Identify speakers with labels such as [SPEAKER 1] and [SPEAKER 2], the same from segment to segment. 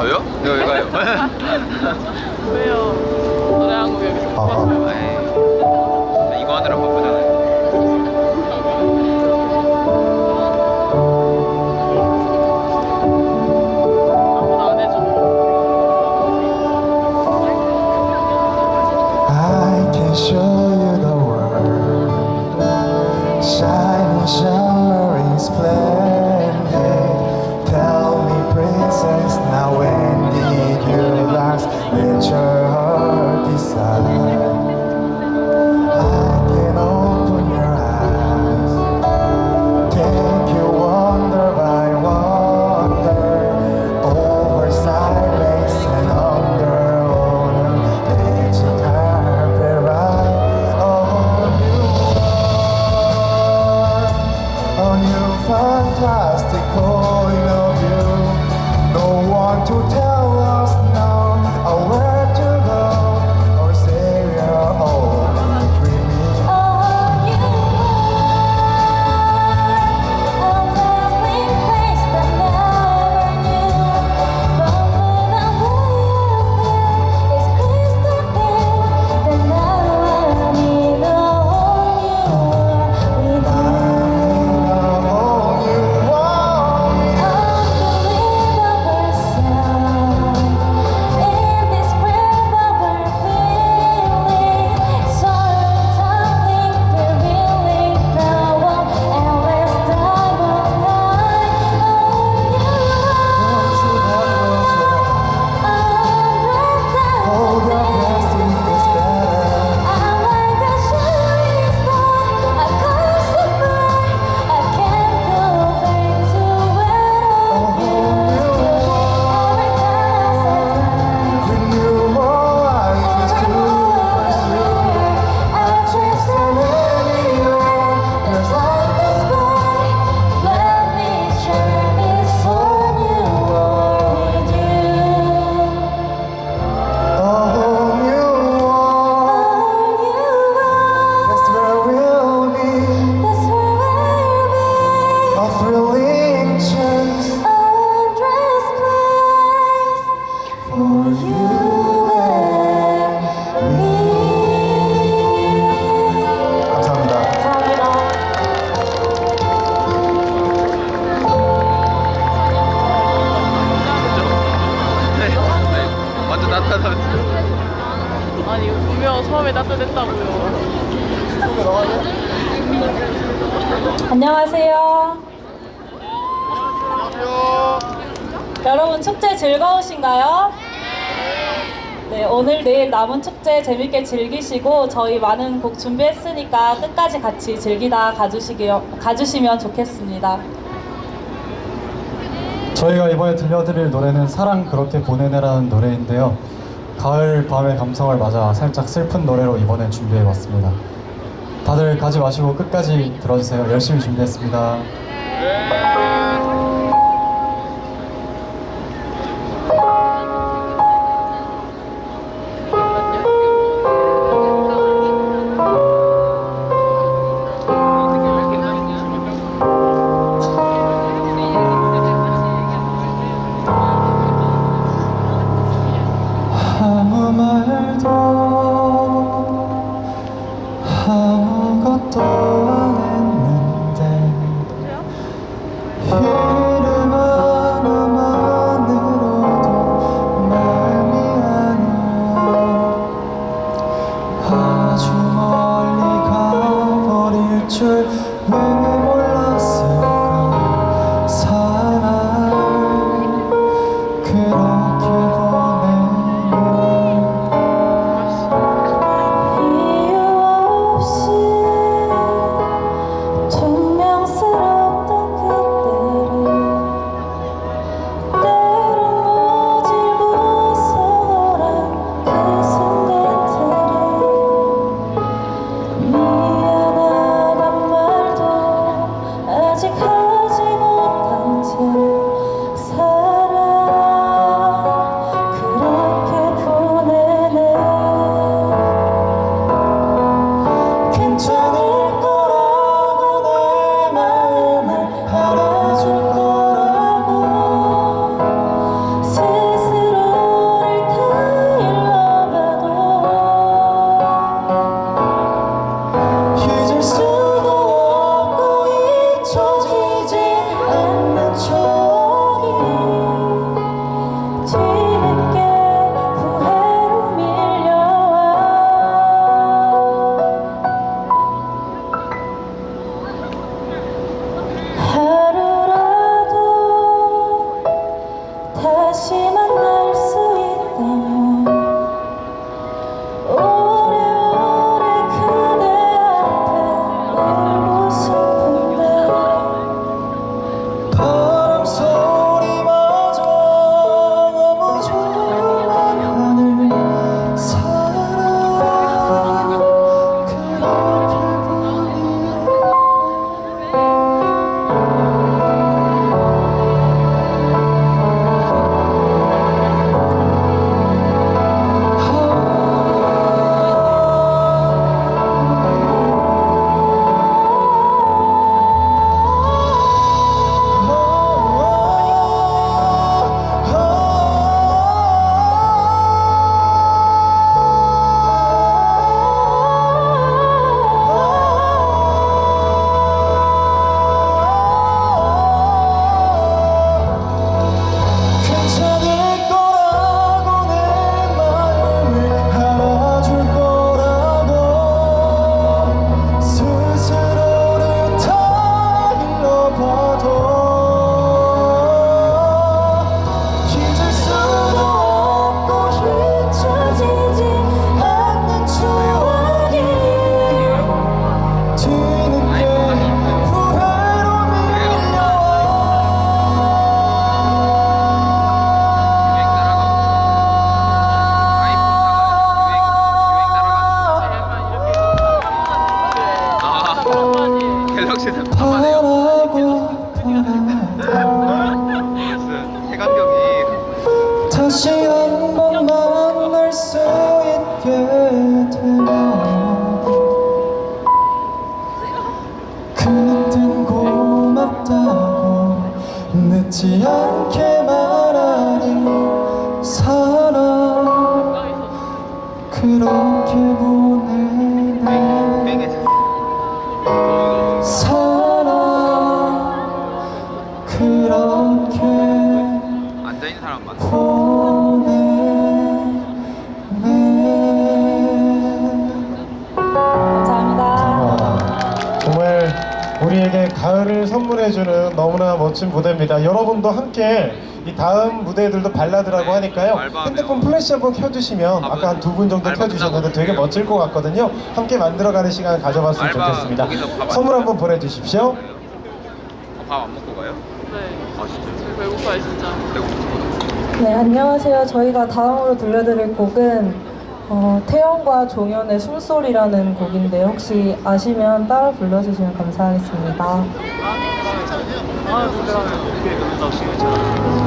[SPEAKER 1] 저요? 이거 이거요.
[SPEAKER 2] 왜요? 노래 한 곡 여기서 못
[SPEAKER 3] 아.
[SPEAKER 2] 봤어요.
[SPEAKER 1] 에이, 이거 하느라 바쁘잖아요.
[SPEAKER 4] 축제 재밌게 즐기시고 저희 많은 곡 준비했으니까 끝까지 같이 즐기다 가주시기, 가주시면 좋겠습니다.
[SPEAKER 5] 저희가 이번에 들려드릴 노래는 사랑 그렇게 보내네라는 노래인데요. 가을 밤의 감성을 맞아 살짝 슬픈 노래로 이번에 준비해봤습니다. 다들 가지 마시고 끝까지 들어주세요. 열심히 준비했습니다.
[SPEAKER 6] 무슨 색안경이
[SPEAKER 5] 다시 한 번 만날 수 있게 되면 그땐 고맙다고 늦지 않게
[SPEAKER 7] 선물해주는 너무나 멋진 무대입니다. 여러분도 함께 이 다음 무대들도 발라드라고
[SPEAKER 6] 네,
[SPEAKER 7] 하니까요.
[SPEAKER 6] 알바하면.
[SPEAKER 7] 핸드폰 플래시 한번 켜주시면 아까 한 두 분 정도 켜주셨는데 되게. 멋질 것 같거든요. 함께 만들어가는 시간 가져봤으면 좋겠습니다.
[SPEAKER 6] 밥안
[SPEAKER 7] 선물 한번. 보내주십시오.
[SPEAKER 6] 밥 안 먹고 가요?
[SPEAKER 8] 네.
[SPEAKER 6] 아 진짜
[SPEAKER 8] 배고파요 진짜.
[SPEAKER 9] 네, 안녕하세요. 저희가 다음으로 들려드릴 곡은 어, 태연과 종현의 숨소리라는 곡인데 혹시 아시면 따라 불러주시면 감사하겠습니다.
[SPEAKER 8] 아 그러면.
[SPEAKER 5] 나도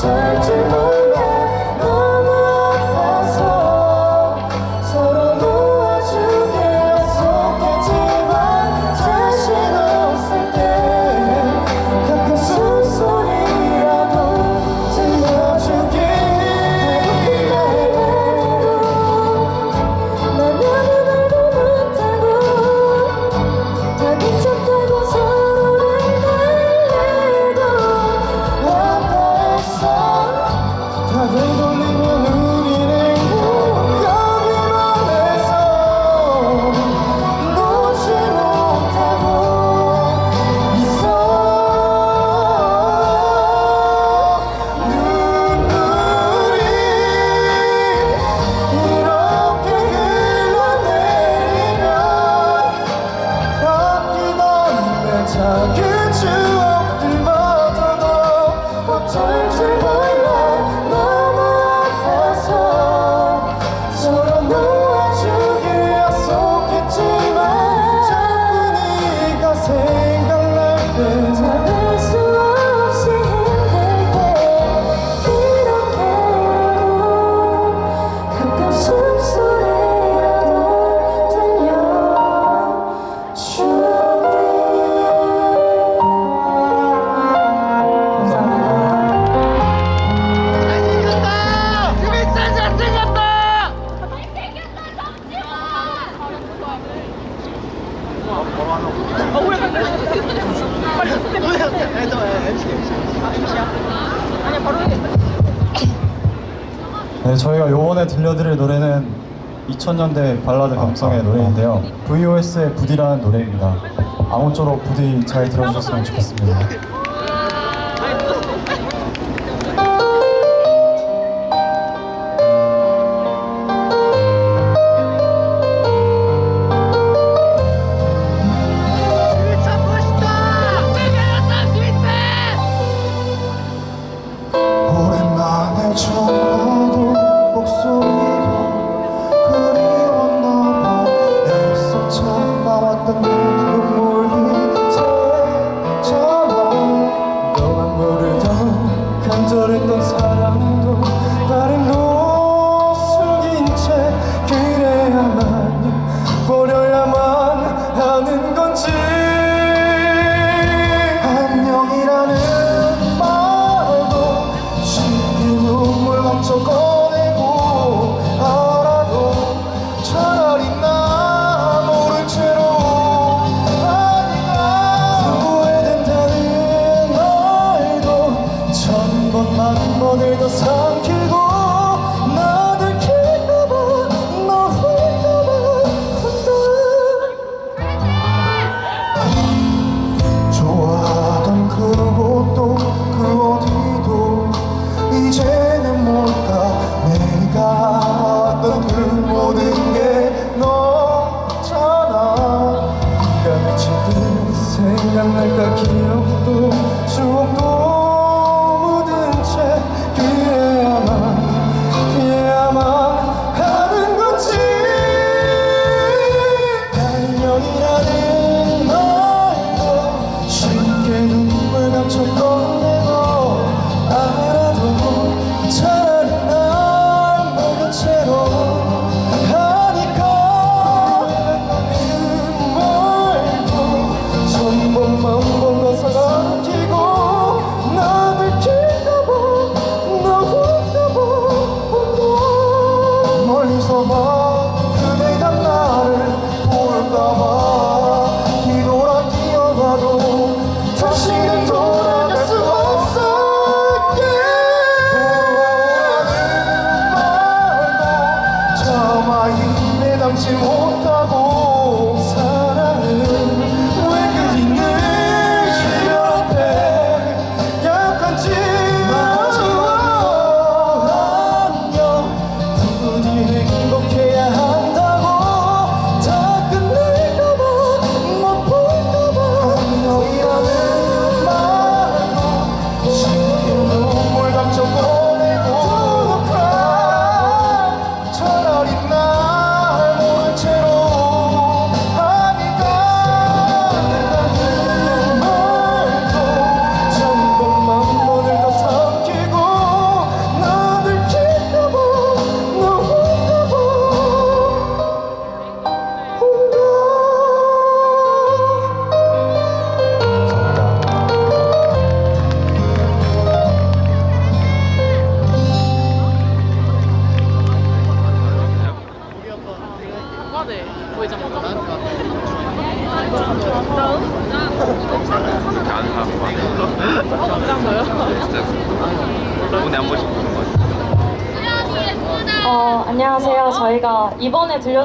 [SPEAKER 6] 这只不。 네,
[SPEAKER 10] 저희가 요번에 들려드릴 노래는 2000년대 발라드 감성의 노래인데요. VOS의 부디라는 노래입니다. 아무쪼록 부디 잘 들어주셨으면 좋겠습니다.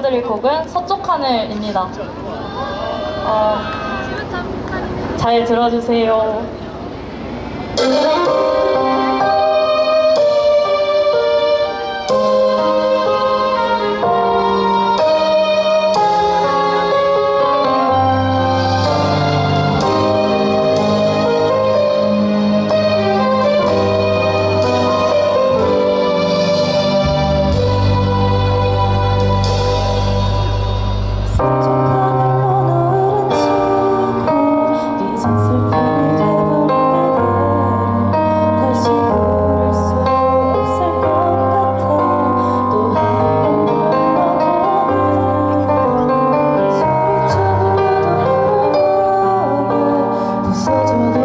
[SPEAKER 11] 들려드릴 곡은 서쪽 하늘입니다. 어, 잘 들어주세요.
[SPEAKER 1] to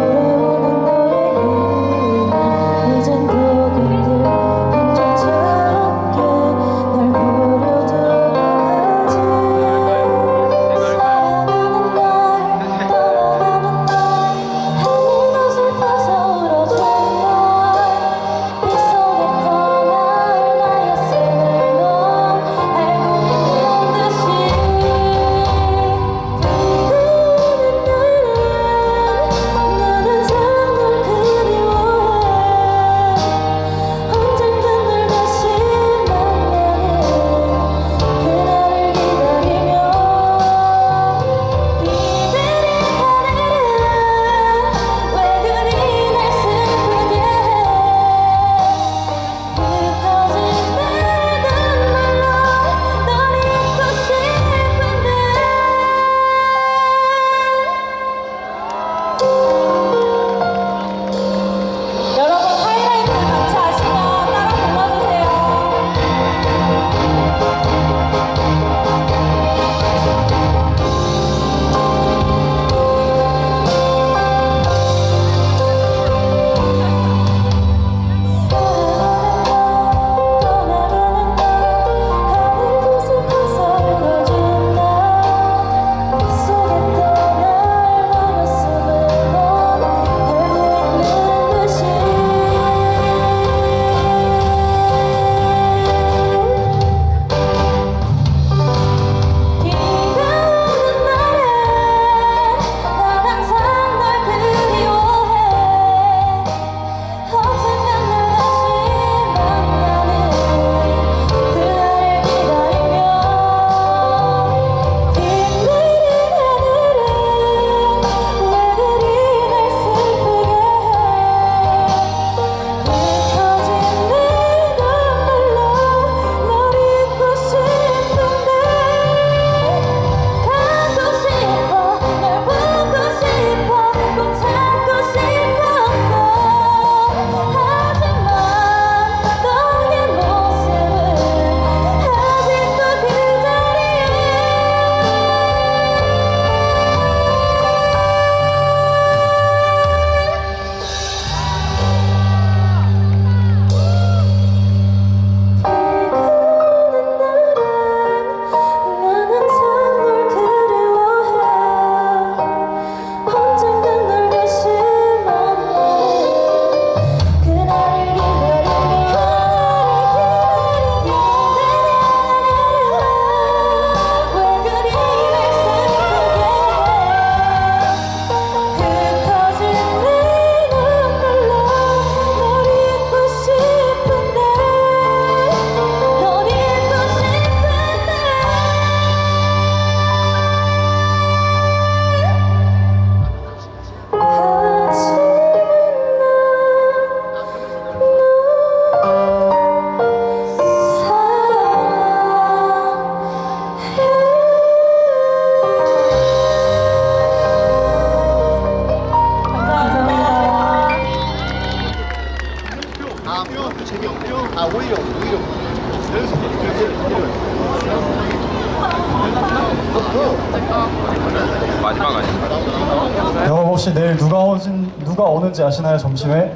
[SPEAKER 11] 하시나요
[SPEAKER 10] 점심에?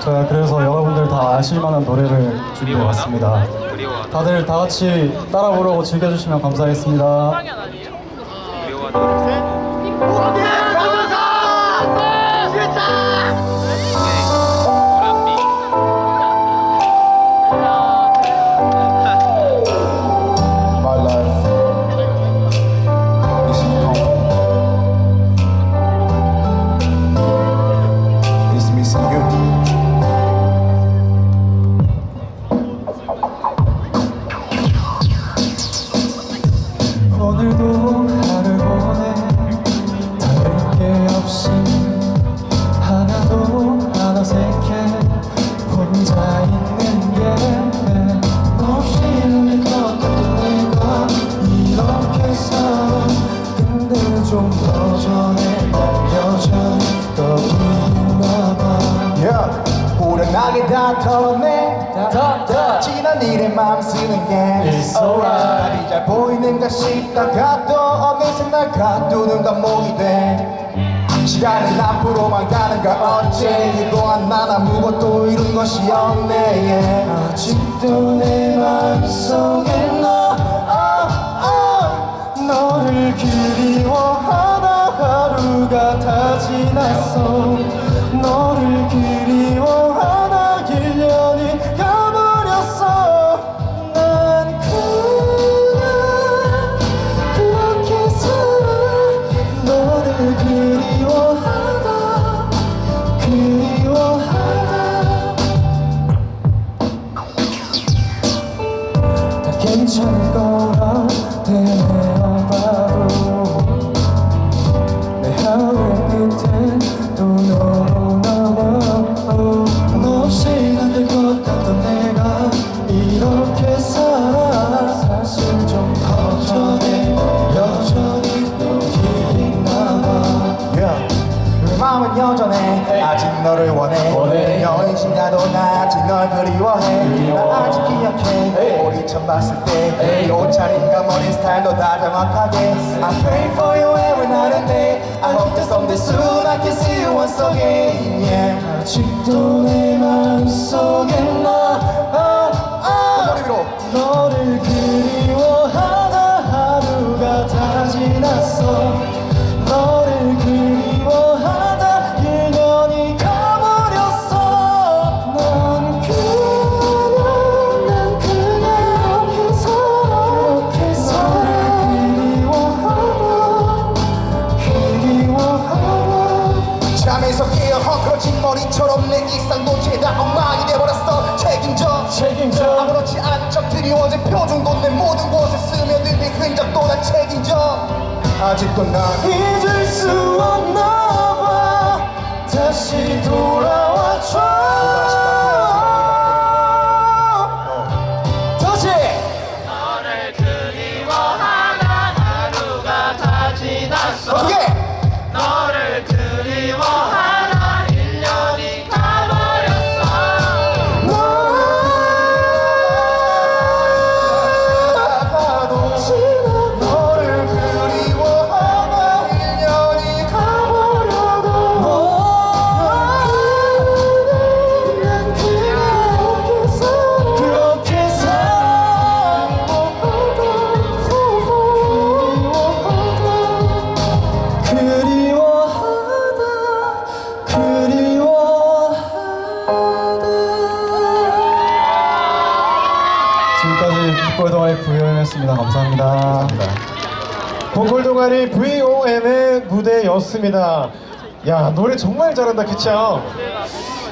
[SPEAKER 10] 제가 그래서 여러분들 다 아실 만한 노래를 준비해왔습니다 다들 다 같이 따라 부르고 즐겨주시면 감사하겠습니다.
[SPEAKER 2] 다
[SPEAKER 5] 지난 일에 마음 쓰는 게
[SPEAKER 10] It's alright.
[SPEAKER 5] 날이 잘 보이는가 싶다가 또 어느새 날 가두는 감목이 돼. 시간은 앞으로만 가는가 어째 그동안 난 아무것도 이룬 것이 없네 yeah. 아직도 내 마음속에 너 아, 아, 너를 그리워하다 하루가 다 지났어 괜찮을 거라 되뇌어 봐도 내 하루의 끝엔 나도 나 아직 널 그리워해 나 아직 기억해 우리 처음 봤을 때이 옷차림과 머리 스타일도 다 정확하게 I pray for you every night and day I hope that someday soon I can see you once again yeah. 아직도 내 마음속에 나
[SPEAKER 7] 동아리 VOM의 무대였습니다. 야 노래 정말 잘한다 그쵸?